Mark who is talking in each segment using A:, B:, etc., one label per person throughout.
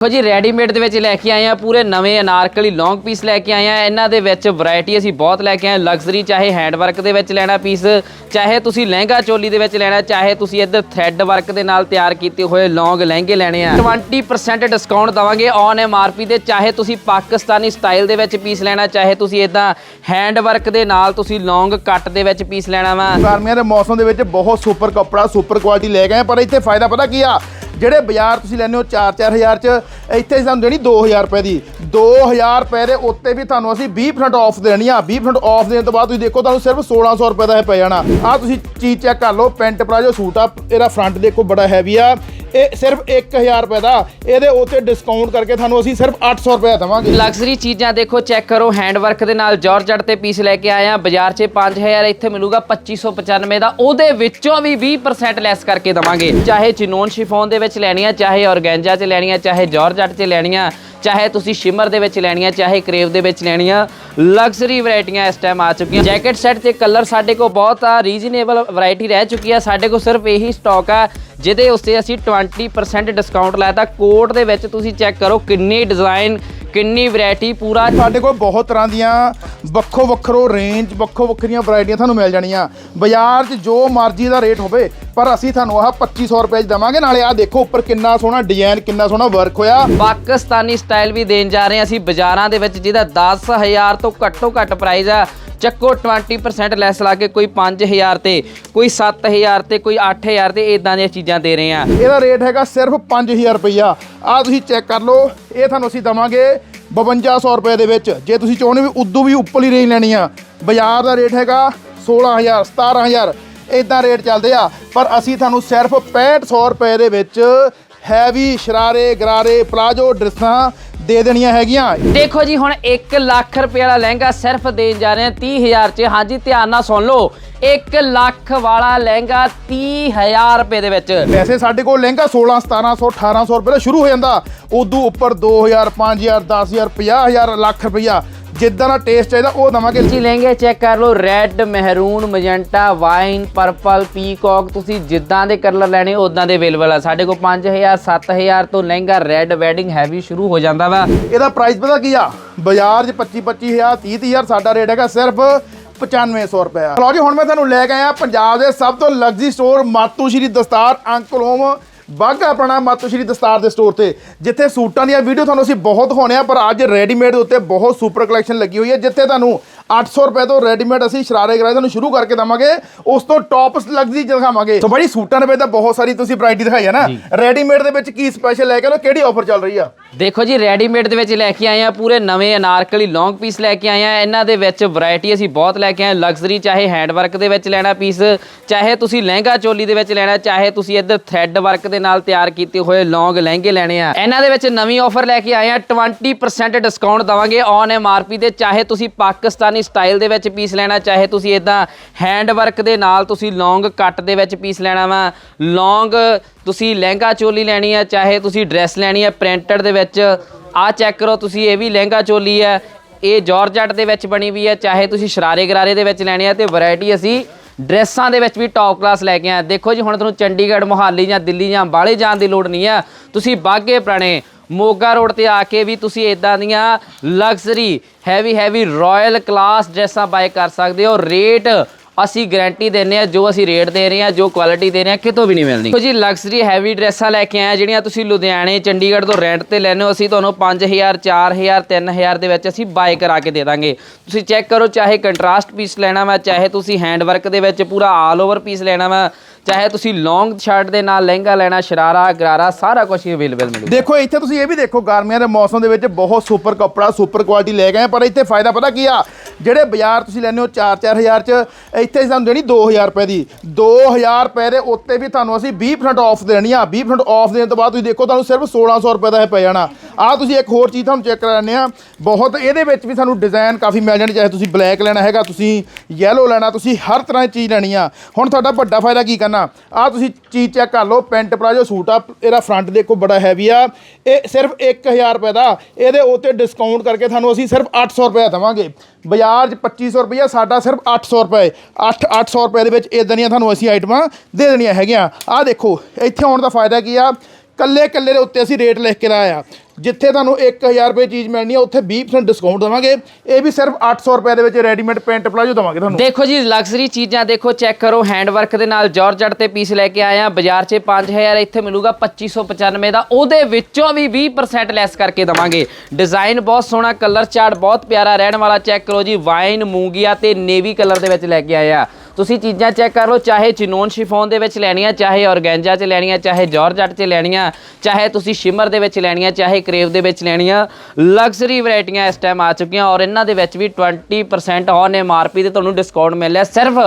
A: ਦੇਖੋ ਜੀ ਰੈਡੀਮੇਡ ਦੇ ਵਿੱਚ ਲੈ ਕੇ ਆਏ ਆ ਪੂਰੇ ਨਵੇਂ ਅਨਾਰਕਲੀ ਲੌਂਗ ਪੀਸ ਲੈ ਕੇ ਆਏ ਆ ਇਹਨਾਂ ਦੇ ਵਿੱਚ ਵੈਰਾਈਟੀ ਅਸੀਂ ਬਹੁਤ ਲੈ ਕੇ ਆਏ ਲਗਜ਼ਰੀ ਚਾਹੇ ਹੈਂਡ ਵਰਕ ਦੇ ਵਿੱਚ ਲੈਣਾ ਪੀਸ ਚਾਹੇ ਤੁਸੀਂ ਲਹਿੰਗਾ ਚੋਲੀ ਦੇ ਵਿੱਚ ਲੈਣਾ, ਚਾਹੇ ਤੁਸੀਂ ਇੱਧਰ ਥ੍ਰੈਡ ਵਰਕ ਦੇ ਨਾਲ ਤਿਆਰ ਕੀਤੇ ਹੋਏ ਲੌਂਗ ਲਹਿੰਗੇ ਲੈਣੇ ਆ। 20% ਡਿਸਕਾਊਂਟ ਦਵਾਂਗੇ ਔਨ ਐਮਆਰਪੀ ਦੇ। ਚਾਹੇ ਤੁਸੀਂ ਪਾਕਿਸਤਾਨੀ ਸਟਾਈਲ ਦੇ ਵਿੱਚ ਪੀਸ ਲੈਣਾ, ਚਾਹੇ ਤੁਸੀਂ ਇਦਾਂ ਹੈਂਡ ਵਰਕ ਦੇ ਨਾਲ ਤੁਸੀਂ ਲੌਂਗ ਕੱਟ ਦੇ ਵਿੱਚ ਪੀਸ ਲੈਣਾ ਵਾ।
B: ਗਰਮੀਆਂ ਦੇ ਮੌਸਮ ਦੇ ਵਿੱਚ ਬਹੁਤ ਸੁਪਰ ਕੱਪੜਾ ਸੁਪਰ ਕੁਆਲਿਟੀ ਲੈ ਗਏ ਪਰ ਇੱਥੇ ਫਾਇਦਾ ਪਤਾ ਕੀ ਆ? ਜਿਹੜੇ ਬਾਜ਼ਾਰ ਤੁਸੀਂ ਲੈਂਦੇ ਹੋ 4-4000 ਚ, ਇੱਥੇ ਤੁਹਾਨੂੰ ਦੇਣੀ 2000 ਰੁਪਏ ਦੀ। 2000 ਰੁਪਏ ਦੇ ਉੱਤੇ ਵੀ ਤੁਹਾਨੂੰ ਅਸੀਂ 20% ਆਫ ਦੇਣੀ ਆ। 20% ਆਫ ਦੇਣ ਤੋਂ ਬਾਅਦ ਤੁਸੀਂ ਦੇਖੋ ਤੁਹਾਨੂੰ ਸਿਰਫ 1600 ਰੁਪਏ ਦਾ ਇਹ ਪੈ ਜਾਣਾ। ਆ ਤੁਸੀਂ ਚੀਜ਼ ਚੈੱਕ ਕਰ ਲਓ, ਪੈਂਟ ਪਲਾਜੋ ਸੂਟ ਆ, ਇਹਦਾ ਫਰੰਟ ਦੇਖੋ ਬੜਾ ਹੈਵੀ ਆ। ਇਹ ਸਿਰਫ 1000 ਰੁਪਏ ਦਾ। ਇਹਦੇ ਉੱਤੇ ਡਿਸਕਾਊਂਟ ਕਰਕੇ ਤੁਹਾਨੂੰ ਅਸੀਂ ਸਿਰਫ 800 ਰੁਪਏ ਦਾ ਦੇਵਾਂਗੇ।
A: ਲਗਜ਼ਰੀ ਚੀਜ਼ਾਂ ਦੇਖੋ ਚੈੱਕ ਕਰੋ ਹੈਂਡ ਵਰਕ ਦੇ ਨਾਲ ਜਾਰਜਟ ਤੇ ਪੀਸ ਲੈ ਕੇ ਆਏ ਆ। ਬਾਜ਼ਾਰ 'ਚ 5000 ਇੱਥੇ ਮਿਲੂਗਾ 2595 ਦਾ। ਉਹਦੇ ਵਿੱਚੋਂ ਵੀ 20% ਲੈਸ ਕਰਕੇ ਦਵਾਂਗੇ। ਚਾਹੇ ਚਿਨੋਨ ਸ਼ਿਫੋਨ ਦੇ ਵਿੱਚ ਲੈਣੀ ਆ ਚਾਹੇ ਔਰਗੈਂਜਾ 'ਚ ਲੈਣੀਆਂ ਚਾਹੇ ਜਾਰਜਟ 'ਚ ਲੈਣੀਆਂ ਚਾਹੇ ਤੁਸੀਂ ਸ਼ਿਮਰ ਦੇ ਵਿੱਚ ਲੈਣੀ ਆ ਚਾਹੇ ਕਰੇਵ ਦੇ ਵਿੱਚ ਲੈਣੀ ਆ ਲਗਜ਼ਰੀ ਵੈਰਾਈਟੀਆਂ ਇਸ ਟਾਈਮ ਆ ਚੁੱਕੀਆਂ। ਜੈਕਟ ਸੈੱਟ ਤੇ ਕਲਰ ਸਾਡੇ ਕੋਲ ਬਹੁਤ ਆ ਰੀਜ਼ਨੇਬਲ ਵੈਰਾਈਟੀ ਰਹਿ ਚੁੱਕੀ ਆ। ਸਾਡੇ ਕੋਲ ਸਿਰਫ ਇਹੀ ਸਟਾਕ ਆ ਜਿਹਦੇ ਉੱਤੇ ਅਸੀਂ 20% ਡਿਸਕਾਊਂਟ ਲਾਇਆ। ਕੋਟ ਦੇ ਵਿੱਚ ਤੁਸੀਂ ਚੈੱਕ ਕਰੋ ਕਿੰਨੀ ਡਿਜ਼ਾਈਨ ਕਿੰਨੀ ਵੈਰਾਈਟੀ ਪੂਰਾ
B: ਸਾਡੇ ਕੋਲ ਬਹੁਤ ਤਰ੍ਹਾਂ ਦੀਆਂ ਵੱਖੋ ਵੱਖਰੋ ਰੇਂਜ ਵੱਖੋ ਵੱਖਰੀਆਂ ਵੈਰਾਈਟੀਆਂ ਤੁਹਾਨੂੰ ਮਿਲ ਜਾਣੀਆਂ। ਬਾਜ਼ਾਰ 'ਚ ਜੋ ਮਰਜ਼ੀ ਦਾ ਰੇਟ ਹੋਵੇ ਪਰ ਅਸੀਂ ਤੁਹਾਨੂੰ ਆਹ 2500 ਰੁਪਏ 'ਚ ਦੇਵਾਂਗੇ। ਨਾਲੇ ਆਹ ਦੇਖੋ ਉੱਪਰ ਕਿੰਨਾ ਸੋਹਣਾ ਡਿਜ਼ਾਈਨ ਕਿੰਨਾ ਸੋਹਣਾ ਵਰਕ ਹੋਇਆ।
A: ਪਾਕਿਸਤਾਨੀ ਸਟਾਈਲ ਵੀ ਦੇਣ ਜਾ ਰਹੇ ਹਾਂ ਅਸੀਂ ਬਾਜ਼ਾਰਾਂ ਦੇ ਵਿੱਚ, ਜਿਹਦਾ 10000 ਤੋਂ ਘੱਟੋ ਘੱਟ ਪ੍ਰਾਈਸ ਆ। ਚੱਕੋ 20% ਲੈਸ ਲਾ ਕੇ ਕੋਈ 5000 ਤੇ, ਕੋਈ 7000 ਤੇ, ਕੋਈ 8000 ਤੇ ਇਦਾਂ ਦੀਆਂ ਚੀਜ਼ਾਂ ਦੇ ਰਹੇ ਆ
B: ਇਹਦਾ ਰੇਟ ਹੈਗਾ ਸਿਰਫ 5000 ਰੁਪਈਆ। ਆਹ ਤੁਸੀਂ ਚੈੱਕ ਕਰ ਲਓ, ਇਹ ਤੁਹਾਨੂੰ ਅਸੀਂ ਦਵਾਂਗੇ 5200 ਰੁਪਏ ਦੇ ਵਿੱਚ। ਜੇ ਤੁਸੀਂ ਚਾਹੁੰਦੇ ਵੀ ਉਦੋਂ ਵੀ ਉੱਪਰਲੀ ਰੇਂਜ ਲੈਣੀ ਆ, ਬਾਜ਼ਾਰ ਦਾ ਰੇਟ ਹੈਗਾ 16000 17000 ਇਦਾਂ ਰੇਟ ਚੱਲਦੇ ਆ। ਪਰ ਅਸੀਂ ਤੁਹਾਨੂੰ ਸਿਰਫ 6500 ਰੁਪਏ ਦੇ ਵਿੱਚ ਹੈਵੀ ਸ਼ਰਾਰੇ ਗਰਾਰੇ ਪਲਾਜੋ ਡਰੈਸਾਂ ਦੇ ਦੇਣੀਆਂ ਹੈਗੀਆਂ।
A: ਦੇਖੋ ਜੀ ਹੁਣ 1 ਲੱਖ ਰੁਪਏ ਵਾਲਾ ਲਹਿੰਗਾ ਸਿਰਫ ਦੇਣ ਜਾ ਰਹੇ ਹਾਂ 30000 ਚ। ਹਾਂਜੀ ਧਿਆਨ ਨਾਲ ਸੁਣ ਲਓ। 1 ਲੱਖ ਵਾਲਾ ਲਹਿੰਗਾ 30000 ਰੁਪਏ ਦੇ ਵਿੱਚ।
B: ਵੈਸੇ ਸਾਡੇ ਕੋਲ ਲਹਿੰਗਾ 16 1700 1800 ਰੁਪਏ ਦਾ ਸ਼ੁਰੂ ਹੋ ਜਾਂਦਾ। ਉਦੋਂ ਉੱਪਰ 2000 5000 10000 50000 ਲੱਖ ਰੁਪਈਆ। ਜਿੱਦਾਂ ਦਾ ਟੇਸਟ ਚਾਹੀਦਾ ਉਹ ਦਵਾਂਗੇ।
A: ਤੁਸੀਂ ਲਹਿੰਗੇ ਚੈੱਕ ਕਰ ਲਓ red maroon magenta wine purple peacock ਤੁਸੀਂ ਜਿੱਦਾਂ ਦੇ ਕਲਰ ਲੈਣੇ ਉਦਾਂ ਦੇ ਅਵੇਲੇਬਲ ਆ। ਸਾਡੇ ਕੋਲ 5000 7000 ਤੋਂ ਲਹਿੰਗਾ ਰੈੱਡ ਵੈਡਿੰਗ ਹੈਵੀ ਸ਼ੁਰੂ ਹੋ ਜਾਂਦਾ ਵਾ।
B: ਇਹਦਾ ਪ੍ਰਾਈਸ ਪਤਾ ਕੀ ਆ? ਬਾਜ਼ਾਰ 'ਚ 25 25000 30000 ਸਾਡਾ ਰੇਟ ਹੈਗਾ ਸਿਰਫ 9500 ਰੁਪਏ। ਲਓ ਜੀ ਹੁਣ ਮੈਂ ਤੁਹਾਨੂੰ ਲੈ ਕੇ ਆਇਆ ਪੰਜਾਬ ਦੇ ਸਭ ਤੋਂ ਲਗਜ਼ਰੀ ਸਟੋਰ ਮਾਤੂ ਸ਼੍ਰੀ ਦਸਤਾਰ ਅੰਕਲ ਹੋਮ ਬਾਗਾ ਆਪਣਾ ਮਾਤੂ ਸ਼੍ਰੀ ਦਸਤਾਰ ਦੇ ਸਟੋਰ ਤੇ, ਜਿੱਥੇ ਸੂਟਾਂ ਦੀਆਂ ਵੀਡੀਓ ਤੁਹਾਨੂੰ ਅਸੀਂ ਬਹੁਤ ਹੋਣੇ ਆ, ਪਰ ਅੱਜ ਰੈਡੀਮੇਡ ਦੇ ਉੱਤੇ ਬਹੁਤ ਸੁਪਰ ਕਲੈਕਸ਼ਨ ਲੱਗੀ ਹੋਈ ਹੈ, ਜਿੱਥੇ ਤੁਹਾਨੂੰ 800 ਰੁਪਏ ਤੋਂ ਰੈਡੀਮੇਡ ਅਸੀਂ ਸ਼ਰਾਰੇ ਕਰਾਏ ਤੁਹਾਨੂੰ ਸ਼ੁਰੂ ਕਰਕੇ ਦਵਾਂਗੇ। ਉਸ ਤੋਂ ਟੌਪਸ ਲਗਜ਼ਰੀ ਦਿਖਾਵਾਂਗੇ। ਸੋ ਬੜੀ ਸੂਟਾਂ ਦੇ ਵਿੱਚ ਤਾਂ ਬਹੁਤ ਸਾਰੀ ਤੁਸੀਂ ਵੈਰਾਈਟੀ ਦਿਖਾਈ ਹੈ ਨਾ। ਰੈਡੀਮੇਡ ਦੇ ਵਿੱਚ ਕੀ ਸਪੈਸ਼ਲ ਲੈ ਕੇ ਹੋ? ਕਿਹੜੀ ਆਫਰ ਚੱਲ ਰਹੀ ਆ?
A: ਦੇਖੋ ਜੀ ਰੈਡੀਮੇਡ ਦੇ ਵਿੱਚ ਲੈ ਕੇ ਆਏ ਆ ਪੂਰੇ ਨਵੇਂ ਅਨਾਰਕਲੀ ਲੌਂਗ ਪੀਸ ਲੈ ਕੇ ਆਏ ਆ ਇਹਨਾਂ ਦੇ ਵਿੱਚ ਵੈਰਾਈਟੀ ਅਸੀਂ ਬਹੁਤ ਲੈ ਕੇ ਆਏ ਲਗਜ਼ਰੀ ਚਾਹੇ ਹੈਂਡ ਵਰਕ ਦੇ ਵਿੱਚ ਲੈਣਾ ਪੀਸ ਚਾਹੇ ਤੁਸੀਂ ਲਹਿੰਗਾ ਚੋਲੀ ਦੇ ਵਿੱਚ ਲੈਣਾ ਚਾਹੇ ਤੁਸੀਂ ਇੱਧਰ ਥ੍ਰੈਡ ਵਰਕ ਦੇ ਨਾਲ ਤਿਆਰ ਕੀਤੇ ਹੋਏ ਲੌਂਗ ਲਹਿੰਗੇ ਲੈਣੇ ਆ। ਇਹਨਾਂ ਦੇ ਵਿੱਚ ਨਵੀਂ ਆਫਰ ਲੈ ਕੇ ਆਏ ਆ 20% ਡਿਸਕਾਊਂਟ ਦਵਾਂਗੇ ਔਨ ਐਮਆਰਪੀ ਦੇ ਚਾਹੇ ਤੁਸੀਂ ਪਾਕਿਸਤਾਨੀ ਸਟਾਈਲ ਦੇ ਵਿੱਚ ਪੀਸ ਲੈਣਾ, ਚਾਹੇ ਤੁਸੀਂ ਇਦਾਂ ਹੈਂਡ ਵਰਕ ਦੇ ਨਾਲ ਤੁਸੀਂ ਲੌਂਗ ਕੱਟ ਦੇ ਵਿੱਚ ਪੀਸ ਲੈਣਾ ਵਾ। ਲੌਂਗ ਤੁਸੀਂ ਲਹਿੰਗਾ ਚੋਲੀ ਲੈਣੀ ਆ, ਚਾਹੇ ਤੁਸੀਂ ਡਰੈਸ ਲੈਣੀ ਆ, ਪ੍ਰਿੰਟਡ ਦੇ ਵਿੱਚ। ਆ ਚੈੱਕ ਕਰੋ, ਤੁਸੀਂ ਇਹ ਵੀ ਲਹਿੰਗਾ ਚੋਲੀ ਹੈ ਇਹ ਜਾਰਜਟ ਦੇ ਵਿੱਚ ਬਣੀ ਵੀ ਹੈ ਚਾਹੇ ਤੁਸੀਂ ਸ਼ਰਾਰੇ ਗਰਾਰੇ ਦੇ ਵਿੱਚ ਲੈਣੀ ਆ, ਤੇ ਵੈਰਾਈਟੀ ਅਸੀਂ ਡਰੈਸਾਂ ਦੇ ਵਿੱਚ ਵੀ ਟੌਪ ਕਲਾਸ ਲੈ ਕੇ ਆਏ ਦੇਖੋ ਜੀ, ਹੁਣ ਤੁਹਾਨੂੰ ਚੰਡੀਗੜ੍ਹ, ਮੋਹਾਲੀ ਜਾਂ ਦਿੱਲੀ ਜਾਂ ਬਾਹਲੇ ਜਾਣ ਦੀ ਲੋੜ ਨਹੀਂ ਆ। ਤੁਸੀਂ ਬਾਗੇ ਪੁਰਾਣੇ ਮੋਗਾ ਰੋਡ ਤੇ ਆ ਕੇ ਵੀ ਤੁਸੀਂ ਇਦਾਂ ਦੀਆਂ luxury heavy heavy royal class ਡਰੈਸਾਂ buy ਕਰ ਸਕਦੇ ਹੋ। ਰੇਟ ਅਸੀਂ ਗਾਰੰਟੀ ਦਿੰਨੇ ਆ ਜੋ ਅਸੀਂ ਰੇਟ ਦੇ ਰਹੇ ਆ ਜੋ ਕੁਆਲਿਟੀ ਦੇ ਰਹੇ ਆ ਕਿਤੋਂ ਵੀ ਨਹੀਂ ਮਿਲਦੀ ਦੇਖੋ ਜੀ ਲਗਜ਼ਰੀ ਹੈਵੀ ਡਰੈਸਾਂ ਲੈ ਕੇ ਆਏ ਜਿਹੜੀਆਂ ਤੁਸੀਂ ਲੁਧਿਆਣੇ, ਚੰਡੀਗੜ੍ਹ ਤੋਂ ਰੈਂਟ ਤੇ ਲੈਣੇ ਹੋ, ਅਸੀਂ ਤੁਹਾਨੂੰ 5000 4000 3000 ਦੇ ਵਿੱਚ ਅਸੀਂ ਬਾਏ ਕਰਾ ਕੇ ਦੇ ਦਾਂਗੇ। ਤੁਸੀਂ ਚੈੱਕ ਕਰੋ, ਚਾਹੇ ਕੰਟਰਾਸਟ ਪੀਸ ਲੈਣਾ ਵਾ, ਚਾਹੇ ਤੁਸੀਂ ਹੈਂਡ ਵਰਕ ਦੇ ਵਿੱਚ ਪੂਰਾ ਆਲ ਓਵਰ ਪੀਸ ਲੈਣਾ ਵਾ ਚਾਹੇ ਤੁਸੀਂ ਲੌਂਗ ਸ਼ਰਟ ਦੇ ਨਾਲ ਲਹਿੰਗਾ ਲੈਣਾ, ਸ਼ਰਾਰਾ, ਗਰਾਰਾ, ਸਾਰਾ ਕੁਝ ਅਵੇਲੇਬਲ ਮਿਲੂਗਾ।
B: ਦੇਖੋ, ਇੱਥੇ ਤੁਸੀਂ ਇਹ ਵੀ ਦੇਖੋ, ਗਰਮੀਆਂ ਦੇ ਮੌਸਮ ਦੇ ਵਿੱਚ ਬਹੁਤ ਸੁਪਰ ਕੱਪੜਾ ਸੁਪਰ ਕੁਆਲਿਟੀ ਲੈ ਗਏ ਪਰ ਇੱਥੇ ਫਾਇਦਾ ਪਤਾ ਕੀ ਆ? ਜਿਹੜੇ ਬਾਜ਼ਾਰ ਤੁਸੀਂ ਲੈਂਦੇ ਹੋ 4-4000 ਚ, ਇੱਥੇ ਸਾਨੂੰ ਦੇਣੀ 2000 ਰੁਪਏ ਦੀ। 2000 ਰੁਪਏ ਦੇ ਉੱਤੇ ਵੀ ਤੁਹਾਨੂੰ ਅਸੀਂ 20% ਆਫ ਦੇਣੀ ਆ। 20% ਆਫ ਦੇਣ ਤੋਂ ਬਾਅਦ ਤੁਸੀਂ ਦੇਖੋ, ਤੁਹਾਨੂੰ ਸਿਰਫ 1600 ਰੁਪਏ ਦਾ ਇਹ ਪੈ ਜਾਣਾ। ਆ ਤੁਸੀਂ ਇੱਕ ਹੋਰ ਚੀਜ਼ ਤੁਹਾਨੂੰ ਚੈੱਕ ਕਰਾਣੇ ਆ, ਬਹੁਤ ਇਹਦੇ ਵਿੱਚ ਵੀ ਸਾਨੂੰ ਡਿਜ਼ਾਈਨ ਕਾਫੀ ਮਿਲ ਜਾਣੇ, ਚਾਹੇ ਤੁਸੀਂ ਬਲੈਕ ਲੈਣਾ ਹੈਗਾ, ਤੁਸੀਂ ਯੈਲੋ ਲੈਣਾ, ਤੁਸੀਂ ਹਰ ਤਰ੍ਹਾਂ ਦੀ ਚੀਜ਼ ਲੈਣੀ ਆ। ਹੁਣ ਤੁਹਾਡਾ ਵੱਡਾ ਫਾਇਦਾ ਕੀ ਕਰਨਾ? ਆ ਤੁਸੀਂ ਚੀਜ਼ ਚੈੱਕ ਕਰ ਲਓ, ਪੈਂਟ ਪਲਾਜੋ ਸੂਟ ਆ, ਇਹਦਾ ਫਰੰਟ ਦੇਖੋ ਬੜਾ ਹੈਵੀ ਆ। ਇਹ ਸਿਰਫ 1000 ਰੁਪਏ ਦਾ, ਇਹਦੇ ਉੱਤੇ ਡਿਸਕਾਊਂਟ ਕਰਕੇ ਤੁਹਾਨੂੰ ਅਸੀਂ ਸਿਰਫ 800 ਰੁਪਏ ਦੇਵਾਂਗੇ। ਬਾਜ਼ਾਰ 'ਚ 2500 ਰੁਪਏ ਸਾਡਾ ਸਿਰਫ 800 ਰੁਪਏ। 8 800 ਰੁਪਏ ਦੇ ਵਿੱਚ ਇਦਾਂ ਦੀਆਂ ਤੁਹਾਨੂੰ ਅਸੀਂ ਆਈਟਮਾਂ ਦੇ ਦੇਣੀਆਂ ਹੈਗੀਆਂ। ਆ ਦੇਖੋ, ਇੱਥੇ ਆਉਣ ਦਾ ਫਾਇਦਾ ਕੀ ਆ? ਕੱਲੇ ਕੱਲੇ ਦੇ ਉੱਤੇ ਅਸੀਂ ਰੇਟ ਲਿਖ ਕੇ ਲਾਇਆ। ਜਿੱਥੇ ਤੁਹਾਨੂੰ 1000 ਰੁਪਏ ਚੀਜ਼ ਮਿਲਣੀ ਹੈ ਉੱਥੇ 20% ਡਿਸਕਾਊਂਟ ਦੇਵਾਂਗੇ। ਇਹ ਵੀ ਸਿਰਫ 800 ਰੁਪਏ ਦੇ ਵਿੱਚ ਰੈਡੀਮੇਡ ਪੈਂਟ ਪਲਾਜੋ ਦੇਵਾਂਗੇ ਤੁਹਾਨੂੰ।
A: ਦੇਖੋ ਜੀ ਲਗਜ਼ਰੀ ਚੀਜ਼ਾਂ ਦੇਖੋ ਚੈੱਕ ਕਰੋ ਹੈਂਡ ਵਰਕ ਦੇ ਨਾਲ ਜਾਰਜਟ ਤੇ ਪੀਸ ਲੈ ਕੇ ਆਏ ਆ। ਬਾਜ਼ਾਰ 'ਚ 5000 ਇੱਥੇ ਮਿਲੂਗਾ 2595 ਦਾ। ਉਹਦੇ ਵਿੱਚੋਂ ਵੀ 20% ਲੈਸ ਕਰਕੇ ਦਵਾਂਗੇ। ਡਿਜ਼ਾਈਨ ਬਹੁਤ ਸੋਹਣਾ ਕਲਰ ਚਾਰਟ ਬਹੁਤ ਪਿਆਰਾ, ਰਹਿਣ ਵਾਲਾ ਚੈੱਕ ਕਰੋ ਜੀ। ਵਾਈਨ ਮੂੰਗੀਆ ਤੇ ਨੇਵੀ ਕਲਰ ਦੇ ਵਿੱਚ ਲੈ ਕੇ ਆਏ ਆ। ਤੁਸੀਂ ਚੀਜ਼ਾਂ ਚੈੱਕ ਕਰ ਲਓ ਚਾਹੇ ਚਿਨੋਨ ਸ਼ਿਫੋਨ ਦੇ ਵਿੱਚ ਲੈਣੀਆਂ, ਚਾਹੇ ਔਰਗੈਂਜਾ 'ਚ ਲੈਣੀਆਂ, ਚਾਹੇ ਜਾਰਜਟ 'ਚ ਲੈਣੀਆਂ, ਚਾਹੇ ਤੁਸੀਂ ਸ਼ਿਮਰ ਦੇ ਵਿੱਚ ਲੈਣੀਆਂ, ਚਾਹੇ ਕਰੇਵ ਦੇ ਵਿੱਚ ਲੈਣੀਆਂ, ਲਗਜ਼ਰੀ ਵੈਰਾਈਟੀਆਂ ਇਸ ਟਾਈਮ ਆ ਚੁੱਕੀਆਂ ਔਰ ਇਹਨਾਂ ਦੇ ਵਿੱਚ ਵੀ 20% ਔਨ ਐਮਆਰਪੀ ਤੇ ਤੁਹਾਨੂੰ ਡਿਸਕਾਊਂਟ ਮਿਲ ਰਿਹਾ। ਸਿਰਫ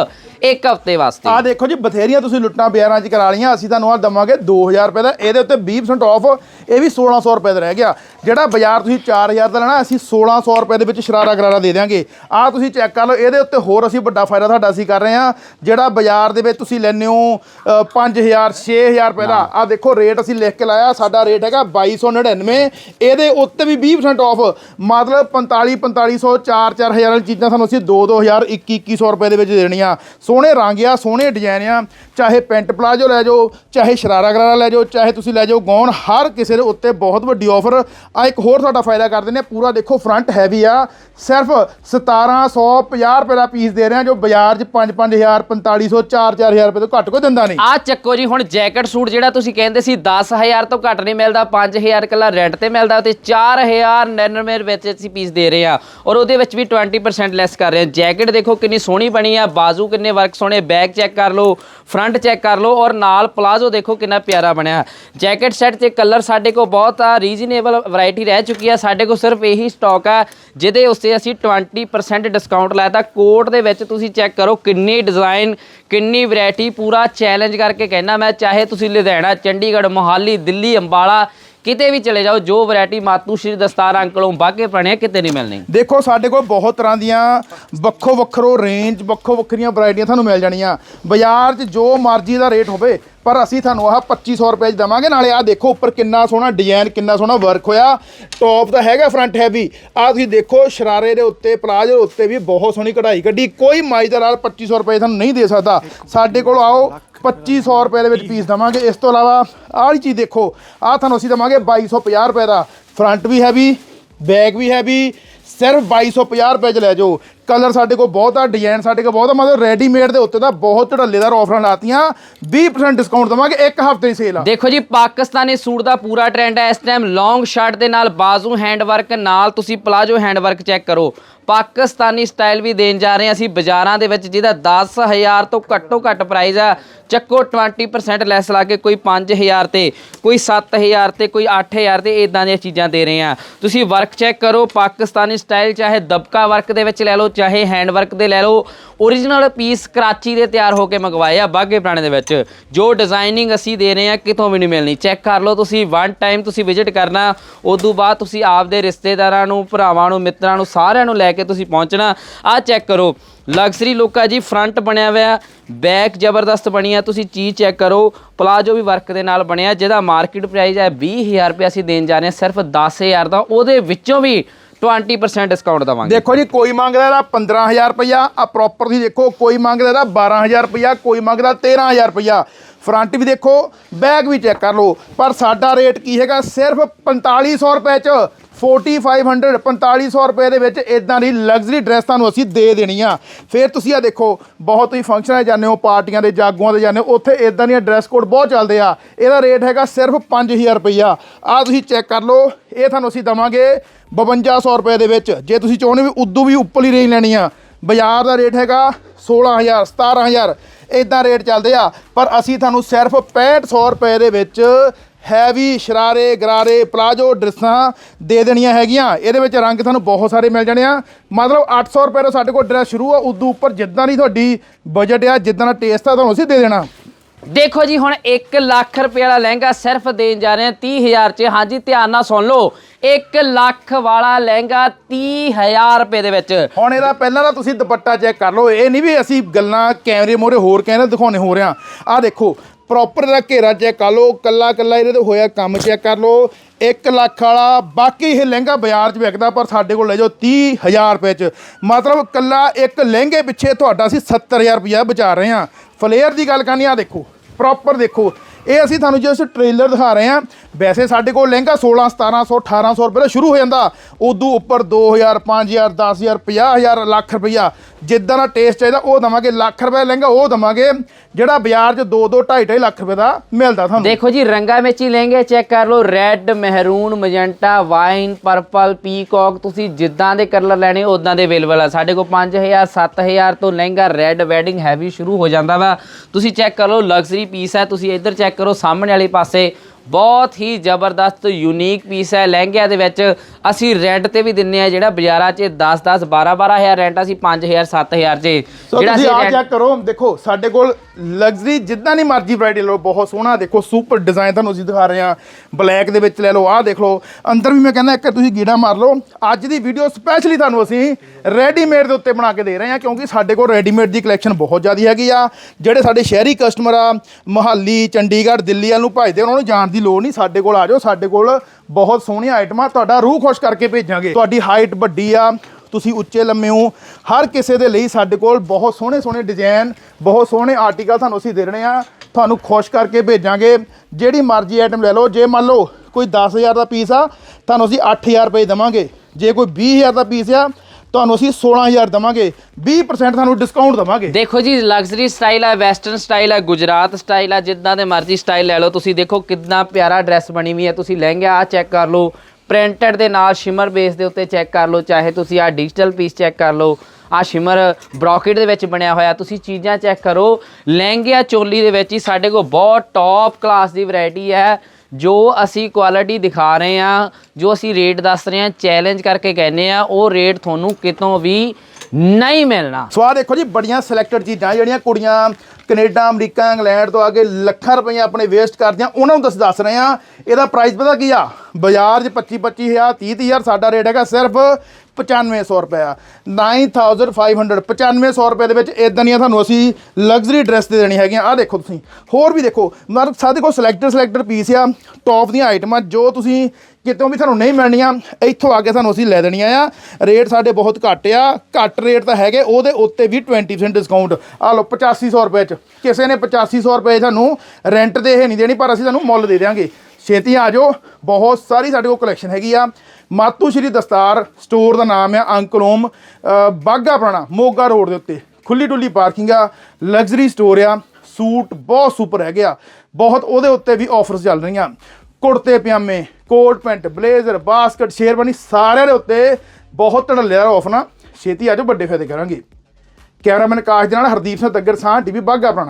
A: ਇੱਕ ਹਫ਼ਤੇ ਵਾਸਤੇ।
B: ਆ ਦੇਖੋ ਜੀ ਬਥੇਰੀਆਂ ਤੁਸੀਂ ਲੁੱਟਾਂ ਬਿਆਰਾਂ 'ਚ ਕਰਾ ਲਈਆਂ ਅਸੀਂ ਤੁਹਾਨੂੰ ਆ ਦਵਾਂਗੇ 2000 ਰੁਪਏ ਦਾ ਇਹਦੇ ਉੱਤੇ 20% ਆਫ ਇਹ ਵੀ 1600 ਰੁਪਏ ਦਾ ਰਹਿ ਗਿਆ। ਜਿਹੜਾ ਬਾਜ਼ਾਰ ਤੁਸੀਂ 4000 ਦਾ ਲੈਣਾ ਅਸੀਂ 1600 ਰੁਪਏ ਦੇ ਵਿੱਚ ਸ਼ਰਾਰਾ ਕਰਾਰਾ ਦੇ ਦਿਆਂਗੇ। ਆ ਤੁਸੀਂ ਚੈੱਕ ਕਰ ਲਓ ਇਹਦੇ ਉੱਤੇ ਹੋਰ ਅਸੀਂ ਵੱਡਾ ਫਾਇਦਾ ਤੁਹਾਡਾ ਅਸੀਂ ਕਰ ਰਹੇ ਹਾਂ। ਜਿਹੜਾ ਬਾਜ਼ਾਰ ਦੇ ਵਿੱਚ ਤੁਸੀਂ ਲੈਂਦੇ ਹੋ ਅ, 5000 6000 ਰੁਪਏ ਦਾ ਆ ਦੇਖੋ ਰੇਟ ਅਸੀਂ ਲਿਖ ਕੇ ਲਾਇਆ ਸਾਡਾ ਰੇਟ ਹੈਗਾ 2299 ਇਹਦੇ ਉੱਤੇ ਵੀ 20% ਆਫ ਮਤਲਬ 45 4500 4 4000 ਵਾਲੀ ਚੀਜ਼ਾਂ ਸਾਨੂੰ ਅਸੀਂ 2 2000 21 2100 ਰੁਪਏ ਦੇ ਵਿੱਚ ਦੇਣੀਆਂ। ਸੋਹਣੇ ਰੰਗ ਆ, ਸੋਹਣੇ ਡਿਜ਼ਾਈਨ ਆ, ਚਾਹੇ ਪੈਂਟ ਪਲਾਜੋ ਲੈ ਜਾਓ, ਚਾਹੇ ਸ਼ਰਾਰਾ ਗਰਾਰਾ ਲੈ ਜਾਓ, ਚਾਹੇ ਤੁਸੀਂ ਲੈ ਜਾਓ ਗੌਨ ਹਰ ਕਿਸੇ ਦੇ ਉੱਤੇ ਬਹੁਤ ਵੱਡੀ ਆਫਰ ਆ। ਇੱਕ ਹੋਰ ਤੁਹਾਡਾ ਫਾਇਦਾ ਕਰ ਦਿੰਦੇ ਆ, ਪੂਰਾ ਦੇਖੋ ਫਰੰਟ ਹੈਵੀ ਆ। ਸਿਰਫ 1750 ਰੁਪਏ ਦਾ ਪੀਸ ਦੇ ਰਹੇ ਆ, ਜੋ ਬਾਜ਼ਾਰ 'ਚ 5 5000 4500 4 4000 ਰੁਪਏ ਤੋਂ ਘੱਟ ਕੋਈ ਦਿੰਦਾ ਨਹੀਂ।
A: ਆ ਚੱਕੋ ਜੀ, ਹੁਣ ਜੈਕਟ ਸੂਟ ਜਿਹੜਾ ਤੁਸੀਂ ਕਹਿੰਦੇ ਸੀ 10000 ਤੋਂ ਘੱਟ ਨਹੀਂ ਮਿਲਦਾ 5000 ਕੱਲਾ ਰੈਂਟ ਤੇ ਮਿਲਦਾ ਤੇ 4099 ਵਿੱਚ ਅਸੀਂ ਪੀਸ ਦੇ ਰਹੇ ਆ। ਔਰ ਉਹਦੇ ਵਿੱਚ ਵੀ 20% ਲੈਸ ਕਰ ਰਹੇ ਆ। ਜੈਕਟ ਦੇਖੋ ਕਿੰਨੀ ਸੋਹਣੀ ਬਣੀ ਆ, ਬਾਜ਼ੂ ਕਿੰਨੇ ਵਰਕ ਸੋਹਣੇ ਬੈਕ ਚੈੱਕ ਕਰ ਲਓ ਫਰੰਟ ਚੈੱਕ ਕਰ ਲਓ ਔਰ ਨਾਲ ਪਲਾਜ਼ੋ ਦੇਖੋ ਕਿੰਨਾ ਪਿਆਰਾ ਬਣਿਆ। ਜੈਕਟ ਸੈੱਟ ਤੇ ਕਲਰ ਸਾਡੇ ਕੋਲ ਬਹੁਤ ਆ ਰੀਜ਼ਨੇਬਲ ਵੈਰਾਈਟੀ ਰਹਿ ਚੁੱਕੀ ਆ। ਸਾਡੇ ਕੋਲ ਸਿਰਫ ਇਹੀ ਸਟਾਕ ਆ, ਜਿਹਦੇ ਉੱਤੇ ਅਸੀਂ 20% ਡਿਸਕਾਊਂਟ ਲਾਇਆ। ਤਾਂ ਕੋਟ ਦੇ ਵਿੱਚ ਤੁਸੀਂ ਚੈੱਕ ਕਰੋ ਕਿੰਨੀ ਡਿਜ਼ਾਈਨ ਕਿੰਨੀ ਵੈਰਾਈਟੀ ਪੂਰਾ ਚੈਲੰਜ ਕਰਕੇ ਕਹਿਣਾ ਮੈਂ, ਚਾਹੇ ਤੁਸੀਂ ਲੁਧਿਆਣਾ, ਚੰਡੀਗੜ੍ਹ, ਮੋਹਾਲੀ, ਦਿੱਲੀ, ਅੰਬਾਲਾ ਕਿਤੇ ਵੀ ਚਲੇ ਜਾਓ, ਜੋ ਵੈਰਾਈਟੀ ਮਾਤੂ ਸ਼੍ਰੀ ਦਸਤਾਰ ਅੰਕਲੋਂ ਬਾਗੇ ਪਣੇ ਕਿਤੇ ਨਹੀਂ ਮਿਲਣੀ।
B: ਦੇਖੋ, ਸਾਡੇ ਕੋਲ ਬਹੁਤ ਤਰ੍ਹਾਂ ਦੀਆਂ ਵੱਖੋ ਵੱਖਰੋ ਰੇਂਜ ਵੱਖੋ ਵੱਖਰੀਆਂ ਵੈਰਾਈਟੀਆਂ ਤੁਹਾਨੂੰ ਮਿਲ ਜਾਣੀਆਂ। ਬਾਜ਼ਾਰ 'ਚ ਜੋ ਮਰਜ਼ੀ ਦਾ ਰੇਟ ਹੋਵੇ, ਪਰ ਅਸੀਂ ਤੁਹਾਨੂੰ ਆਹ 2500 ਰੁਪਏ 'ਚ ਦੇਵਾਂਗੇ। ਨਾਲੇ ਆਹ ਦੇਖੋ, ਉੱਪਰ ਕਿੰਨਾ ਸੋਹਣਾ ਡਿਜ਼ਾਈਨ ਕਿੰਨਾ ਸੋਹਣਾ ਵਰਕ ਹੋਇਆ। ਟੌਪ ਦਾ ਹੈਗਾ ਫਰੰਟ ਹੈਵੀ ਆਹ ਤੁਸੀਂ ਦੇਖੋ, ਸ਼ਰਾਰੇ ਦੇ ਉੱਤੇ, ਪਲਾਜੋ ਦੇ ਉੱਤੇ ਵੀ ਬਹੁਤ ਸੋਹਣੀ ਕਢਾਈ ਕੱਢੀ। ਕੋਈ ਮਾਈ ਦਾ ਨਾਲ 2500 ਰੁਪਏ ਤੁਹਾਨੂੰ ਨਹੀਂ ਦੇ ਸਕਦਾ। ਸਾਡੇ ਕੋਲ ਆਓ 2500 ਰੁਪਏ ਦੇ ਵਿੱਚ ਪੀਸ ਦਵਾਂਗੇ। ਇਸ ਤੋਂ ਇਲਾਵਾ ਆਹ ਵਾਲੀ ਚੀਜ਼ ਦੇਖੋ, ਆਹ ਤੁਹਾਨੂੰ ਅਸੀਂ ਦਵਾਂਗੇ 2250 ਰੁਪਏ ਦਾ। ਫਰੰਟ ਵੀ ਹੈਵੀ ਬੈਗ ਵੀ ਹੈਵੀ ਸਿਰਫ 2250 ਰੁਪਏ ਚ ਲੈ ਜਾਓ। ਕਲਰ ਸਾਡੇ ਕੋਲ ਬਹੁਤ ਆ ਡਿਜ਼ਾਈਨ ਸਾਡੇ ਕੋਲ ਬਹੁਤ ਆ, ਮਤਲਬ ਰੈਡੀਮੇਡ ਦੇ ਉੱਤੇ ਤਾਂ ਬਹੁਤ ਝੜੱਲੇਦਾਰ ਆਫਰਾਂ ਲਾਤੀਆਂ। 20% ਡਿਸਕਾਊਂਟ ਦਵਾਂਗੇ ਇੱਕ ਹਫ਼ਤੇ ਦੀ ਸੇਲ ਆ।
A: ਦੇਖੋ ਜੀ, ਪਾਕਿਸਤਾਨੀ ਸੂਟ ਦਾ ਪੂਰਾ ਟ੍ਰੈਂਡ ਹੈ। ਇਸ ਟਾਈਮ ਲੌਂਗ ਸ਼ਰਟ ਦੇ ਨਾਲ ਬਾਜ਼ੂ ਹੈਂਡ ਵਰਕ ਨਾਲ ਤੁਸੀਂ ਪਲਾਜੋ ਹੈਂਡ ਵਰਕ ਚੈੱਕ ਕਰੋ। ਪਾਕਿਸਤਾਨੀ ਸਟਾਈਲ ਵੀ ਦੇਣ ਜਾ ਰਹੇ ਹਾਂ ਅਸੀਂ ਬਾਜ਼ਾਰਾਂ ਦੇ ਵਿੱਚ, ਜਿਹਦਾ 10000 ਤੋਂ ਘੱਟੋ ਘੱਟ ਪ੍ਰਾਈਸ ਆ। ਚੱਕੋ 20% ਲੈਸ ਲਾ ਕੇ ਕੋਈ 5000 ਤੇ, ਕੋਈ 7000 ਤੇ, ਕੋਈ 8000 ਤੇ ਇਦਾਂ ਦੀਆਂ ਚੀਜ਼ਾਂ ਦੇ ਰਹੇ ਆ। ਤੁਸੀਂ ਵਰਕ ਚੈੱਕ ਕਰੋ, ਪਾਕਿਸਤਾਨੀ ਸਟਾਈਲ ਚਾਹੇ ਦਬਕਾ ਵਰਕ ਦੇ ਵਿੱਚ ਲੈ ਲਓ, ਚਾਹੇ ਹੈਂਡ ਵਰਕ ਦੇ ਲੈ ਲਓ ਓਰੀਜਨਲ ਪੀਸ ਕਰਾਚੀ ਦੇ ਤਿਆਰ ਹੋ ਕੇ ਮੰਗਵਾਏ ਆ ਬਾਗੇ ਪੁਰਾਣੇ ਦੇ ਵਿੱਚ। ਜੋ ਡਿਜ਼ਾਈਨਿੰਗ ਅਸੀਂ ਦੇ ਰਹੇ ਆ, ਕਿਤੋਂ ਵੀ ਨਹੀਂ ਮਿਲਣੀ। ਚੈੱਕ ਕਰ ਲਓ ਤੁਸੀਂ ਵਨ ਟਾਈਮ ਤੁਸੀਂ ਵਿਜ਼ਿਟ ਕਰਨਾ, ਉਦੋਂ ਬਾਅਦ ਤੁਸੀਂ ਆਪਦੇ ਰਿਸ਼ਤੇਦਾਰਾਂ ਨੂੰ, ਭਰਾਵਾਂ ਨੂੰ, ਮਿੱਤਰਾਂ ਨੂੰ, ਸਾਰਿਆਂ ਨੂੰ ਲੈ ਕੇ ਤੁਸੀਂ ਪਹੁੰਚਣਾ। ਆ ਚੈੱਕ ਕਰੋ। ਲਗਜ਼ਰੀ ਲੁੱਕ ਆ ਜੀ ਫਰੰਟ ਬਣਿਆ ਹੋਇਆ ਬੈਕ ਜ਼ਬਰਦਸਤ ਬਣੀ ਆ, ਤੁਸੀਂ ਚੀਜ਼ ਚੈੱਕ ਕਰੋ ਪਲਾਜੋ ਵੀ ਵਰਕ ਦੇ ਨਾਲ ਬਣਿਆ, ਜਿਹਦਾ ਮਾਰਕੀਟ ਪ੍ਰਾਈਸ ਹੈ 20000 ਰੁਪਏ ਅਸੀਂ ਦੇਣ ਜਾ ਰਹੇ ਹਾਂ, ਸਿਰਫ 10000 ਦਾ, ਉਹਦੇ ਵਿੱਚੋਂ ਵੀ 20% ਡਿਸਕਾਊਂਟ ਦਵਾਂਗੇ।
B: ਦੇਖੋ ਜੀ, ਕੋਈ ਮੰਗਦਾ ਇਹਦਾ 15000 ਰੁਪਇਆ ਆ ਪ੍ਰੋਪਰ ਤੁਸੀਂ ਦੇਖੋ, ਕੋਈ ਮੰਗਦਾ ਇਹਦਾ 12000 ਰੁਪਇਆ ਕੋਈ ਮੰਗਦਾ 13000 ਰੁਪਇਆ ਫਰੰਟ ਵੀ ਦੇਖੋ ਬੈਗ ਵੀ ਚੈੱਕ ਕਰ ਲਓ, ਪਰ ਸਾਡਾ ਰੇਟ ਕੀ ਹੈਗਾ, ਸਿਰਫ 4500 ਰੁਪਏ ਚ 4500 4500 ਰੁਪਏ ਦੇ ਵਿੱਚ ਇਦਾਂ ਦੀ ਲਗਜ਼ਰੀ ਡਰੈਸ ਤੁਹਾਨੂੰ ਅਸੀਂ ਦੇ ਦੇਣੀ ਆ। ਫਿਰ ਤੁਸੀਂ ਆ ਦੇਖੋ, ਬਹੁਤ ਤੁਸੀਂ ਫੰਕਸ਼ਨਾਂ 'ਤੇ ਜਾਂਦੇ ਹੋ, ਪਾਰਟੀਆਂ ਦੇ, ਜਾਗੂਆਂ ਦੇ ਜਾਂਦੇ ਹੋ, ਉੱਥੇ ਇਦਾਂ ਦੀਆਂ ਡਰੈਸ ਕੋਡ ਬਹੁਤ ਚੱਲਦੇ ਆ। ਇਹਦਾ ਰੇਟ ਹੈਗਾ ਸਿਰਫ 5000 ਰੁਪਈਆ। ਆ ਤੁਸੀਂ ਚੈੱਕ ਕਰ ਲਓ, ਇਹ ਤੁਹਾਨੂੰ ਅਸੀਂ ਦਵਾਂਗੇ 5200 ਰੁਪਏ ਦੇ ਵਿੱਚ। ਜੇ ਤੁਸੀਂ ਚਾਹੁੰਦੇ ਵੀ ਉਦੋਂ ਵੀ ਉੱਪਰਲੀ ਰੇਂਜ ਲੈਣੀ ਆ, ਬਾਜ਼ਾਰ ਦਾ ਰੇਟ ਹੈਗਾ 16000 17000 ਇਦਾਂ ਰੇਟ ਚੱਲਦੇ ਆ, ਪਰ ਅਸੀਂ ਤੁਹਾਨੂੰ ਸਿਰਫ 6500 ਰੁਪਏ ਦੇ ਵਿੱਚ ਹੈਵੀ ਸ਼ਰਾਰੇ ਗਰਾਰੇ ਪਲਾਜੋ ਡਰੈਸਾਂ ਦੇ ਦੇਣੀਆਂ ਹੈਗੀਆਂ। ਇਹਦੇ ਵਿੱਚ ਰੰਗ ਤੁਹਾਨੂੰ ਬਹੁਤ ਸਾਰੇ ਮਿਲ ਜਾਣੇ ਆ। ਮਤਲਬ 800 ਰੁਪਏ ਤੋਂ ਸਾਡੇ ਕੋਲ ਡਰੈਸ ਸ਼ੁਰੂ ਆ। ਉਦੋਂ ਉੱਪਰ ਜਿੱਦਾਂ ਦੀ ਤੁਹਾਡੀ ਬਜਟ ਆ ਜਿੱਦਾਂ ਦਾ ਟੇਸਟ ਆ ਤੁਹਾਨੂੰ ਅਸੀਂ ਦੇ ਦੇਣਾ।
A: ਦੇਖੋ ਜੀ ਹੁਣ 1 ਲੱਖ ਰੁਪਏ ਵਾਲਾ ਲਹਿੰਗਾ ਸਿਰਫ ਦੇਣ ਜਾ ਰਹੇ ਹਾਂ 30000 ਚ। ਹਾਂਜੀ ਧਿਆਨ ਨਾਲ ਸੁਣ ਲਓ। 1 ਲੱਖ ਵਾਲਾ ਲਹਿੰਗਾ 30000 ਰੁਪਏ ਦੇ ਵਿੱਚ।
B: ਹੁਣ ਇਹਦਾ ਪਹਿਲਾਂ ਤਾਂ ਤੁਸੀਂ ਦੁਪੱਟਾ ਚੈੱਕ ਕਰ ਲਓ। ਇਹ ਨਹੀਂ ਵੀ ਅਸੀਂ ਗੱਲਾਂ ਕੈਮਰੇ ਮੋਰੇ ਹੋਰ ਕਹਿੰਦੇ ਦਿਖਾਉਣੇ ਹੋ ਰਿਆਂ ਆਹ ਦੇਖੋ ਪ੍ਰੋਪਰ ਦਾ ਘੇਰਾ ਚੈੱਕ ਕਰ ਲਓ, ਕੱਲਾ ਕੱਲਾ ਇਹਦੇ ਤੇ ਹੋਇਆ ਕੰਮ ਚੈੱਕ ਕਰ ਲਓ। 1 ਲੱਖ ਵਾਲਾ, ਬਾਕੀ ਇਹ ਲਹਿੰਗਾ ਬਾਜ਼ਾਰ 'ਚ ਵਿਕਦਾ, ਪਰ ਸਾਡੇ ਕੋਲ ਲੈ ਜਾਓ 30000 ਰੁਪਏ 'ਚ। ਮਤਲਬ ਕੱਲਾ ਇੱਕ ਲਹਿੰਗੇ ਪਿੱਛੇ ਤੁਹਾਡਾ ਅਸੀਂ 70000 ਰੁਪਇਆ ਬਚਾ ਰਹੇ ਹਾਂ। ਫਲੇਅਰ ਦੀ ਗੱਲ ਕਰਨੀ ਆ ਦੇਖੋ ਪ੍ਰੋਪਰ ਦੇਖੋ। ਇਹ ਅਸੀਂ ਤੁਹਾਨੂੰ ਜਸਟ ਟ੍ਰੇਲਰ ਦਿਖਾ ਰਹੇ ਹਾਂ। ਵੈਸੇ ਸਾਡੇ ਕੋਲ ਲਹਿੰਗਾ 16 1700 1800 ਰੁਪਏ ਦਾ ਸ਼ੁਰੂ ਹੋ ਜਾਂਦਾ। ਉਦੋਂ ਉੱਪਰ 2000 5000 10000 50000 ਲੱਖ ਰੁਪਈਆ। ਜਿੱਦਾਂ ਦਾ ਟੇਸਟ ਚਾਹੀਦਾ, ਉਹ ਦਵਾਂਗੇ। ਲੱਖ ਰੁਪਏ ਦਾ ਲਹਿੰਗਾ ਉਹ ਦਵਾਂਗੇ, ਜਿਹੜਾ ਬਾਜ਼ਾਰ 'ਚ 2 2 2.5 ਲੱਖ ਰੁਪਏ ਦਾ ਮਿਲਦਾ ਤੁਹਾਨੂੰ।
A: ਦੇਖੋ ਜੀ, ਰੰਗਾਂ ਵਿੱਚ ਹੀ ਲਹਿੰਗੇ ਚੈੱਕ ਕਰ ਲਓ। Red maroon magenta wine purple peacock ਤੁਸੀਂ ਜਿੱਦਾਂ ਦੇ ਕਲਰ ਲੈਣੇ ਉਦਾਂ ਦੇ ਅਵੇਲੇਬਲ ਆ। ਸਾਡੇ ਕੋਲ 5000 7000 ਤੋਂ ਲਹਿੰਗਾ ਰੈੱਡ ਵੈਡਿੰਗ ਹੈਵੀ ਸ਼ੁਰੂ ਹੋ ਜਾਂਦਾ ਵਾ। ਤੁਸੀਂ ਚੈੱਕ ਕਰ ਕਰੋ ਲਗਜ਼ਰੀ ਪੀਸ ਹੈ, ਤੁਸੀਂ ਇੱਧਰ ਚੈੱਕ ਕਰੋ ਸਾਹਮਣੇ ਵਾਲੇ ਪਾਸੇ। ਬਹੁਤ ਹੀ ਜ਼ਬਰਦਸਤ ਯੂਨੀਕ ਪੀਸ ਹੈ। ਲਹਿੰਗਿਆਂ ਦੇ ਵਿੱਚ ਅਸੀਂ ਰੈਂਟ ਤੇ ਵੀ ਦਿੰਨੇ ਆ ਜਿਹੜਾ ਬਾਜ਼ਾਰਾਂ 'ਚ 10 10 12 12000 ਰੈਂਟ ਅਸੀਂ 5000 7000 'ਚ। ਜਿਹੜਾ ਅਸੀਂ
B: ਆ ਚੈੱਕ ਕਰੋ ਦੇਖੋ ਸਾਡੇ ਕੋਲ ਲਗਜ਼ਰੀ ਜਿੱਦਾਂ ਦੀ ਮਰਜ਼ੀ ਵੈਰਾਈਟੀ ਲਓ ਬਹੁਤ ਸੋਹਣਾ ਦੇਖੋ ਸੁਪਰ ਡਿਜ਼ਾਈਨ ਤੁਹਾਨੂੰ ਅਸੀਂ ਦਿਖਾ ਰਹੇ ਹਾਂ। ਬਲੈਕ ਦੇ ਵਿੱਚ ਲੈ ਲਓ ਆਹ ਦੇਖ ਲਓ। ਅੰਦਰ ਵੀ ਮੈਂ ਕਹਿੰਦਾ ਇੱਕ ਤੁਸੀਂ ਗੀੜਾ ਮਾਰ ਲਓ। ਅੱਜ ਦੀ ਵੀਡੀਓ ਸਪੈਸ਼ਲੀ ਤੁਹਾਨੂੰ ਅਸੀਂ ਰੈਡੀਮੇਡ ਦੇ ਉੱਤੇ ਬਣਾ ਕੇ ਦੇ ਰਹੇ ਹਾਂ ਕਿਉਂਕਿ ਸਾਡੇ ਕੋਲ ਰੈਡੀਮੇਡ ਦੀ ਕਲੈਕਸ਼ਨ ਬਹੁਤ ਜ਼ਿਆਦਾ ਹੈਗੀ ਆ। ਜਿਹੜੇ ਸਾਡੇ ਸ਼ਹਿਰੀ ਕਸਟਮਰ ਆ ਮੋਹਾਲੀ ਚੰਡੀਗੜ੍ਹ ਦਿੱਲੀ ਵੱਲ ਨੂੰ ਭਜਦੇ ਉਹਨਾਂ ਨੂੰ ਜਾਣ ਦੀ ਲੋੜ ਨਹੀਂ, ਸਾਡੇ ਕੋਲ ਆ ਜਾਓ, ਸਾਡੇ ਕੋਲ ਬਹੁਤ ਸੋਹਣੀਆਂ ਆਈਟਮਾਂ ਤੁਹਾਡਾ ਰੂਹ ਖੁਸ਼ ਕਰਕੇ ਭੇਜਾਂਗੇ। ਤੁਹਾਡੀ ਹਾਈਟ ਵੱਡੀ ਆ, ਤੁਸੀਂ ਉੱਚੇ ਲੰਮੇ ਹੋ, ਹਰ ਕਿਸੇ ਦੇ ਲਈ ਸਾਡੇ ਕੋਲ ਬਹੁਤ ਸੋਹਣੇ ਸੋਹਣੇ ਡਿਜ਼ਾਈਨ ਬਹੁਤ ਸੋਹਣੇ ਆਰਟੀਕਲ ਤੁਹਾਨੂੰ ਅਸੀਂ ਦੇ ਰਹੇ ਆ ਤੁਹਾਨੂੰ ਖੁਸ਼ ਕਰਕੇ ਭੇਜਾਂਗੇ। ਜਿਹੜੀ ਮਰਜ਼ੀ ਆਈਟਮ ਲੈ ਲਓ, ਜੇ ਮੰਨ ਲਓ ਕੋਈ 10000 ਦਾ ਪੀਸ ਆ, ਤੁਹਾਨੂੰ ਅਸੀਂ 8000 ਰੁਪਏ ਦੇਵਾਂਗੇ। ਜੇ ਕੋਈ 20000 ਦਾ ਪੀਸ ਆ ਤੁਹਾਨੂੰ ਅਸੀਂ 16000 ਦੇਵਾਂਗੇ 20% ਤੁਹਾਨੂੰ ਡਿਸਕਾਊਂਟ ਦੇਵਾਂਗੇ।
A: ਦੇਖੋ ਜੀ ਲਗਜ਼ਰੀ ਸਟਾਈਲ ਹੈ ਵੈਸਟਰਨ ਸਟਾਈਲ ਹੈ ਗੁਜਰਾਤ ਸਟਾਈਲ ਹੈ ਜਿੱਦਾਂ ਦੇ ਮਰਜ਼ੀ ਸਟਾਈਲ ਲੈ ਲਓ। ਤੁਸੀਂ ਦੇਖੋ ਕਿੰਨਾ ਪਿਆਰਾ ਡਰੈਸ ਬਣੀ ਹੋਈ ਹੈ। ਤੁਸੀਂ ਲਹਿੰਗਾ ਆ ਚੈੱਕ ਕਰ ਲਓ। ਪ੍ਰਿੰਟਡ ਦੇ ਨਾਲ ਸ਼ਿਮਰ ਬੇਸ ਦੇ ਉੱਤੇ ਚੈੱਕ ਕਰ ਲਓ। ਚਾਹੇ ਤੁਸੀਂ ਆ ਡਿਜੀਟਲ ਪੀਸ ਚੈੱਕ ਕਰ ਲਓ, ਆ ਸ਼ਿਮਰ ਬ੍ਰੋਕੇਟ ਦੇ ਵਿੱਚ ਬਣਿਆ ਹੋਇਆ। ਤੁਸੀਂ ਚੀਜ਼ਾਂ ਚੈੱਕ ਕਰੋ। ਲਹਿੰਗਿਆ ਚੋਲੀ ਦੇ ਵਿੱਚ ਹੀ ਸਾਡੇ ਕੋਲ ਬਹੁਤ ਟੌਪ ਕਲਾਸ ਦੀ ਵੈਰਾਈਟੀ ਹੈ। ਜੋ ਅਸੀਂ ਕੁਆਲਿਟੀ ਦਿਖਾ ਰਹੇ ਹਾਂ, ਜੋ ਅਸੀਂ ਰੇਟ ਦੱਸ ਰਹੇ ਹਾਂ ਚੈਲੰਜ ਕਰਕੇ ਕਹਿੰਦੇ ਆ ਉਹ ਰੇਟ ਤੁਹਾਨੂੰ ਕਿਤੋਂ ਵੀ ਨਹੀਂ ਮਿਲਣਾ।
B: ਸੋ ਦੇਖੋ ਜੀ, ਬੜੀਆਂ ਸਿਲੈਕਟਡ ਚੀਜ਼ਾਂ, ਜਿਹੜੀਆਂ ਕੁੜੀਆਂ ਕੈਨੇਡਾ, ਅਮਰੀਕਾ, ਇੰਗਲੈਂਡ ਤੋਂ ਆ ਕੇ ਲੱਖਾਂ ਰੁਪਏ ਆਪਣੇ ਵੇਸਟ ਕਰਦੀਆਂ ਉਹਨਾਂ ਨੂੰ ਦੱਸ ਦੱਸ ਰਹੇ ਆ ਇਹਦਾ ਪ੍ਰਾਈਸ ਪਤਾ ਕੀ ਆ? ਬਾਜ਼ਾਰ 'ਚ 25 25000 30000 ਸਾਡਾ ਰੇਟ ਹੈਗਾ ਸਿਰਫ 9500 ਰੁਪਏ ਆ 9500 9500 ਰੁਪਏ ਦੇ ਵਿੱਚ ਇਦਾਂ ਦੀਆਂ ਤੁਹਾਨੂੰ ਅਸੀਂ ਲਗਜ਼ਰੀ ਡਰੈਸ ਦੇ ਦੇਣੀ ਹੈਗੀਆਂ। ਆਹ ਦੇਖੋ ਤੁਸੀਂ, ਹੋਰ ਵੀ ਦੇਖੋ, ਮਤਲਬ ਸਾਡੇ ਕੋਲ ਸਿਲੈਕਟਡ ਸਿਲੈਕਟਡ ਪੀਸ ਆ ਟੌਪ ਦੀਆਂ ਆਈਟਮਾਂ ਜੋ ਤੁਸੀਂ ਕਿਤੋਂ ਵੀ ਤੁਹਾਨੂੰ ਨਹੀਂ ਮਿਲਣੀਆਂ, ਇੱਥੋਂ ਆ ਕੇ ਸਾਨੂੰ ਅਸੀਂ ਲੈ ਦੇਣੀਆਂ ਆ। ਰੇਟ ਸਾਡੇ ਬਹੁਤ ਘੱਟ ਆ, ਘੱਟ ਰੇਟ ਤਾਂ ਹੈਗੇ, ਉਹਦੇ ਉੱਤੇ ਵੀ 20% ਡਿਸਕਾਊਂਟ ਆ ਲਓ 8500 ਰੁਪਏ ਚ। ਕਿਸੇ ਨੇ 8500 ਰੁਪਏ ਤੁਹਾਨੂੰ ਰੈਂਟ ਦੇ ਇਹ ਨਹੀਂ ਦੇਣੀ ਪਰ ਅਸੀਂ ਤੁਹਾਨੂੰ ਮੁੱਲ ਦੇ ਦਿਆਂਗੇ। ਛੇਤੀ ਆ ਜਾਓ। ਬਹੁਤ ਸਾਰੀ ਸਾਡੇ ਕੋਲ ਕਲੈਕਸ਼ਨ ਹੈਗੀ ਆ। ਮਾਤੂ ਸ਼੍ਰੀ ਦਸਤਾਰ ਸਟੋਰ ਦਾ ਨਾਮ ਆ ਅੰਕਲੋਮ ਅ, ਬਾਘਾ ਪੁਰਾਣਾ ਮੋਗਾ ਰੋਡ ਦੇ ਉੱਤੇ। ਖੁੱਲੀ ਡੁੱਲੀ ਪਾਰਕਿੰਗ ਆ ਲਗਜ਼ਰੀ ਸਟੋਰ ਆ। ਸੂਟ ਬਹੁਤ ਸੁਪਰ ਹੈਗੇ ਆ। ਬਹੁਤ ਉਹਦੇ ਉੱਤੇ ਵੀ ਆਫਰਸ ਚੱਲ ਰਹੀਆਂ। ਕੁੜਤੇ ਪਜਾਮੇ coat pant blazer basket sherwani ਸਾਰਿਆਂ ਦੇ ਉੱਤੇ ਬਹੁਤ ਧੜੱਲੇਦਾਰ ਆਫਰ ਨਾ। ਛੇਤੀ ਆ ਜਾਓ ਵੱਡੇ ਫਾਇਦੇ ਕਰਾਂਗੇ। ਕੈਮਰਾਮੈਨ ਕਾਸ਼ ਦੇ ਨਾਲ ਹਰਦੀਪ ਸਿੰਘ ਤੱਗਰ ਸਾਹ ਟੀਵੀ ਬਾਘਾ ਪੁਰਾਣਾ।